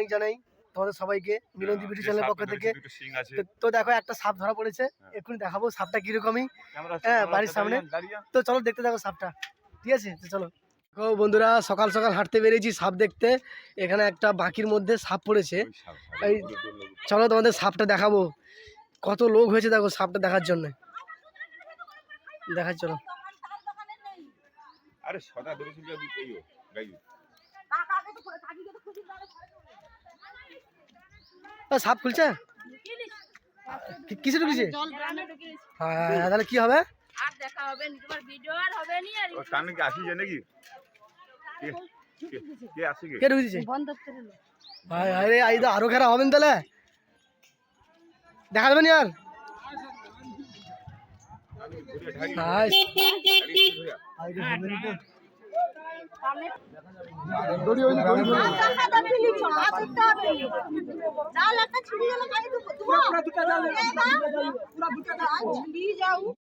Morning জানাই তোমাদের সবাইকে মিলন্দি ভিডিও চ্যানেলের পক্ষ থেকে। তো- তো দেখো একটা সাপ ধরা পড়েছে। হ্যাঁ। এক্ষুনি দেখাবো সাপটা কিরকমই। হ্যাঁ, বাড়ির সামনে। তো চলো দেখতে দেখো সাপটা। ঠিক আছে? তো চলো। দেখো বন্ধুরা সকাল সকাল হাঁটতে বেরিয়েছি সাপ দেখতে। এখানে একটা বাকির মধ্যে সাপ পড়েছে। এই চলো তোমাদের সাপটা দেখাবো। কত লোক হয়েছে দেখো সাপটা দেখার জন্য। দেখার চলো। আরে সদা ধরেছিল সাপ খুলছে কি- কিসে ঢুকেছে জল গ্রামে ঢুকিয়েছে হ্যাঁ তাহলে কি হবে আর দেখা হবে নি তোমার ভিডিও আর হবে নি আর ও টান কি আসি যায় নাকি কে- কে- কে আসে কে কে ঢুকে দিছে বন্ধ করে লো ভাই আরে আই তো আরো খেলা হবেন তাহলে দেখা যাবে নি আর ঘুরে ঢাকি যাও